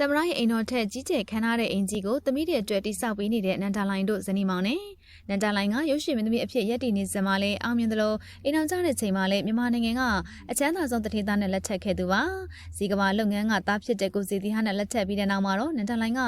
တမရရဲ့အိမ်တော်ထက်ကြီးကျယ်ခမ်းနားတဲ့အင်ကြီးကိုသမီးတွေအတွက်တိစောက်ပေးနေတဲ့နန္ဒာလိုင်တို့ဇနီးမောင်နဲ့နန္ဒာလိုင်ကရုပ်ရှင်မင်းသမီးအဖြစ်ရက်တည်နေစမှာလဲအောင်မြင်သလိုအိမ်တော်ကြတဲ့ချိန်မှာလဲမြန်မာနိုင်ငံကအချမ်းသာဆုံးတထေသားနဲ့လက်ထပ်ခဲ့သူပါဇီကမာလုပ်ငန်းကတားဖြစ်တဲ့ကိုစီတီဟာနဲ့လက်ထပ်ပြီးတဲ့နောက်မှာတော့နန္ဒာလိုင်က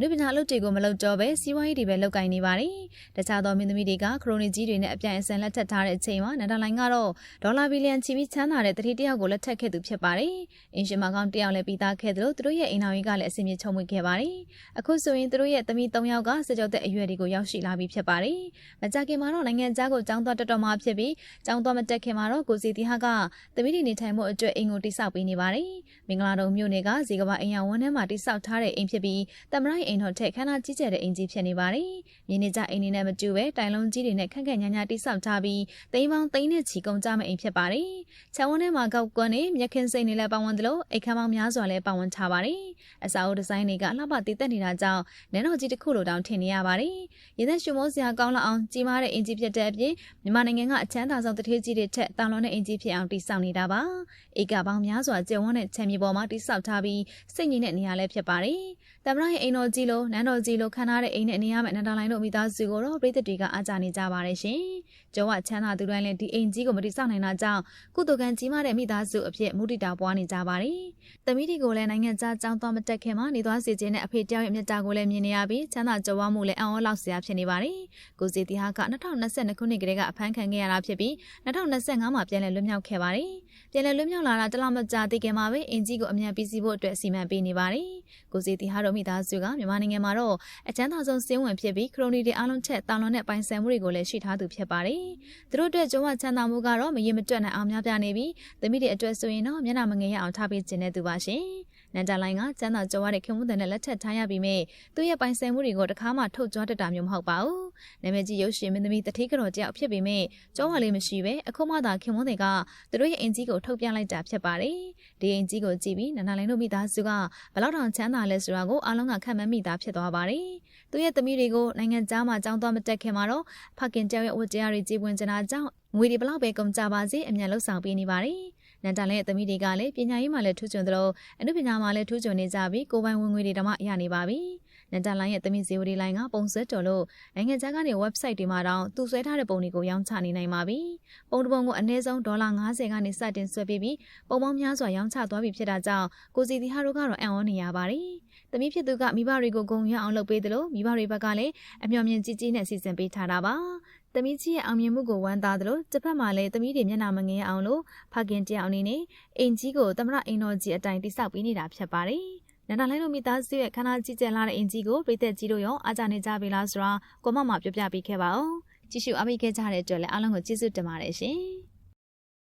လူပညာအလုပ်တွေကိုမလုပ်တော့ပဲစီးပွားရေးတွေပဲလုပ်ကိုင်နေပါတယ်တခြားသောမင်းသမီးတွေကခရိုနီကြီးတွေနဲ့အပြိုင်အဆိုင်လက်ထပ်ထားတဲ့အချိန်မှာနန္ဒာလိုင်ကတော့ဒေါ်လာဘီလီယံချီပြီးချမ်းသာတဲ့တထေတယောက်ကိုလက်ထပ်ခဲ့သူဖြစ်ပါတယ်အင်ရှင်မကောင်တယောက်လည်းပြီးသားခဲ့သလိုသူတို့ရဲ့အိမ်တော်ကြီးကလည်းအစီအမြင့်ချုံမွေခဲ့ပါတယ်။အခုဆိုရင်သူတို့ရဲ့သမီး၃ယောက်ကစကြောတဲ့အရွယ်တွေကိုရောက်ရှိလာပြီဖြစ်ပါတယ်။မကြခင်မှာတော့နိုင်ငံခြားကိုကျောင်းသွားတက်တော်မှာဖြစ်ပြီးကျောင်းသွားမတက်ခင်မှာတော့ကိုစီတီဟာကသမီးတွေနေထိုင်မှုအတွက်အိမ်ကိုတိစောက်ပေးနေပါတယ်။မင်္ဂလာတုံမြို့နယ်ကဇေကဘာအိမ်ရဝန်းထဲမှာတိစောက်ထားတဲ့အိမ်ဖြစ်ပြီးတမရိုင်းအိမ်တော်ထက်ခန္ဓာကြီးကျယ်တဲ့အိမ်ကြီးဖြစ်နေပါတယ်။မြင်းနေကြအိမ်နေနဲ့မတူပဲတိုင်လုံးကြီးတွေနဲ့ခန့်ခန့်ညာညာတိစောက်ထားပြီးသိန်းပေါင်းသိန်းနဲ့ချီကုန်ကြမဲ့အိမ်ဖြစ်ပါတယ်။ခြံဝန်းထဲမှာကောက်ကွန်းနဲ့မြက်ခင်းစိတ်နဲ့လည်းပါဝင်သလိုအိမ်ခမ်းပေါင်းများစွာလည်းပါဝင်ထားပါတယ်။အစာအုပ်ဒီဇိုင်းတွေကလှပတည်သက်နေတာကြောင့်နန်းတော်ကြီးတစ်ခုလိုတောင်ထင်နေရပါတယ်။ရင်းသက်ရှုမိုးစရာကောင်းလောက်အောင်ကြီးမားတဲ့အင်ဂျီဖြစ်တဲ့အပြင်မြန်မာနိုင်ငံကအချမ်းသာဆုံးတထေးကြီးတွေထက်တောင်လွန်တဲ့အင်ဂျီဖြစ်အောင်တိစောက်နေတာပါ။ဧကပေါင်းများစွာကျယ်ဝန်းတဲ့ခြံမြေပေါ်မှာတိစောက်ထားပြီးစိတ်ငြိမ်တဲ့နေရာလည်းဖြစ်ပါတယ်။တမရရဲ့အိမ်တော်ကြီးလိုနန်းတော်ကြီးလိုခံထားတဲ့အိမ်နဲ့နေရာမဲ့နန္ဒလိုင်းတို့မိသားစုကိုတော့ပြည်သူတွေကအားကြနေကြပါတယ်ရှင်။ကျောဝချမ်းသာသူတိုင်းလည်းဒီအိမ်ကြီးကိုမတိစောက်နိုင်တာကြောင့်ကုသကံကြီးမားတဲ့မိသားစုအဖြစ်မုဒိတာပွားနေကြပါတယ်။တမီးတွေကိုလည်းနိုင်ငံခြားကြောင်းသွားမတက်ခင်မှာနေသွားစီခြင်းနဲ့အဖေတယောက်ရဲ့မြတ်တာကိုလည်းမြင်နေရပြီးချမ်းသာကြွယ်ဝမှုလည်းအံ့ဩလောက်စရာဖြစ်နေပါတယ်။ကိုစီတီဟာက2022ခုနှစ်ကတည်းကအဖမ်းခံခဲ့ရတာဖြစ်ပြီး2025မှာပြန်လည်လွတ်မြောက်ခဲ့ပါတယ်။ပြန်လည်လွတ်မြောက်လာတာတလမကြာသေးခင်မှာပဲအင်ဂျီကိုအမြန်ပြီးစီးဖို့အတွက်စီမံပေးနေပါတယ်။ကိုစီတီဟာတို့မိသားစုကမြန်မာနိုင်ငံမှာတော့အချမ်းသာဆုံးစင်းဝင်ဖြစ်ပြီးခရိုနီတွေအားလုံးထက်တောင်လွန်တဲ့ပိုင်ဆိုင်မှုတွေကိုလည်းရှိထားသူဖြစ်ပါတယ်။သူတို့အတွက်ကြုံဝချမ်းသာမှုကတော့မရင်မတွက်နိုင်အောင်များပြားနေပြီးသမီးတွေအတွက်ဆိုရင်တော့မျက်နှာမငယ်ရအောင်ထားပေးခြင်းနဲ့သူပါရှင်။ နန်တာလိုင်းကကျန်းသာကြွားတဲ့ခင်မွန်းတဲ့နဲ့လက်ထပ်ထားရပြီးမြဲသူ့ရဲ့ပိုင်ဆိုင်မှုတွေကိုတခါမှထုတ်ကြွားတတ်တာမျိုးမဟုတ်ပါဘူး။နာမည်ကြီးရုပ်ရှင်မင်းသမီးတထေးကြော်တယောက်ဖြစ်ပေမဲ့ကြောဝါလေးမရှိပဲအခုမှသာခင်မွန်းတွေကသူတို့ရဲ့အင်ကြီးကိုထုတ်ပြလိုက်တာဖြစ်ပါတယ်။ဒီအင်ကြီးကိုကြည့်ပြီးနန်တာလိုင်းတို့မိသားစုကဘလောက်တောင်ချမ်းသာလဲဆိုတာကိုအားလုံးကခံမှန်းမိသားဖြစ်သွားပါတယ်။သူ့ရဲ့သမီးတွေကိုနိုင်ငံသားမှာကြောင်းသွားမတက်ခင်မှာတော့ဖခင်ကြောက်ရဲ့ဝတ်တရားတွေကြီးပွင့်ကြတာကြောင့်ငွေတွေဘလောက်ပဲကုန်ကြပါစေအမြန်လှုပ်ဆောင်ပေးနေပါတယ်။ နန်တန်ရဲ့သမီးတွေကလည်းပညာရေးမှာလည်းထူးချွန်သလိုအမှုပညာမှာလည်းထူးချွန်နေကြပြီးကိုပိုင်ဝင်ငွေတွေတောင်မှရနေပါပြီ။နန်တန်လိုင်းရဲ့သမီးဇီဝဒီလိုင်းကပုံဆွဲတော်လို့နိုင်ငံခြားကနေ website တွေမှာတောင်သူဆွဲထားတဲ့ပုံတွေကိုရောင်းချနေနိုင်ပါပြီ။ပုံတစ်ပုံကိုအနည်းဆုံးဒေါ်လာ90ကနေစတင်ဆွဲပေးပြီးပုံပေါင်းများစွာရောင်းချသွားပြီဖြစ်တာကြောင့်ကိုစီတီဟာတို့ကတော့အံ့ဩနေရပါတယ်။သမီးဖြစ်သူကမိဘတွေကိုဂုဏ်ရအောင်လုပ်ပေးတယ်လို့မိဘတွေဘက်ကလည်းအမျှော်မြင်ကြီးကြီးနဲ့စီစဉ်ပေးထားတာပါ။ သမီးကြီးရဲ့အောင်မြင်မှုကိုဝမ်းသာသလိုတစ်ဖက်မှာလည်းသမီးတွေမျက်နှာမငယ်အောင်လို့ဖခင်တယောက်အနေနဲ့အိမ်ကြီးကိုသမရအိမ်တော်ကြီးအတိုင်းတိစောက်ပေးနေတာဖြစ်ပါတယ်။နန္ဒလိုင်းတို့မိသားစုရဲ့ခန္ဓာကြီးကျယ်လာတဲ့အင်ကြီးကိုပြည်သက်ကြီးတို့ရောအားကြနေကြပြီလားဆိုတာကိုမမပြောပြပေးခဲ့ပါဦး။ကြည့်ရှုအားပေးခဲ့ကြတဲ့အတွက်လည်းအားလုံးကိုကျေးဇူးတင်ပါတယ်ရှင်။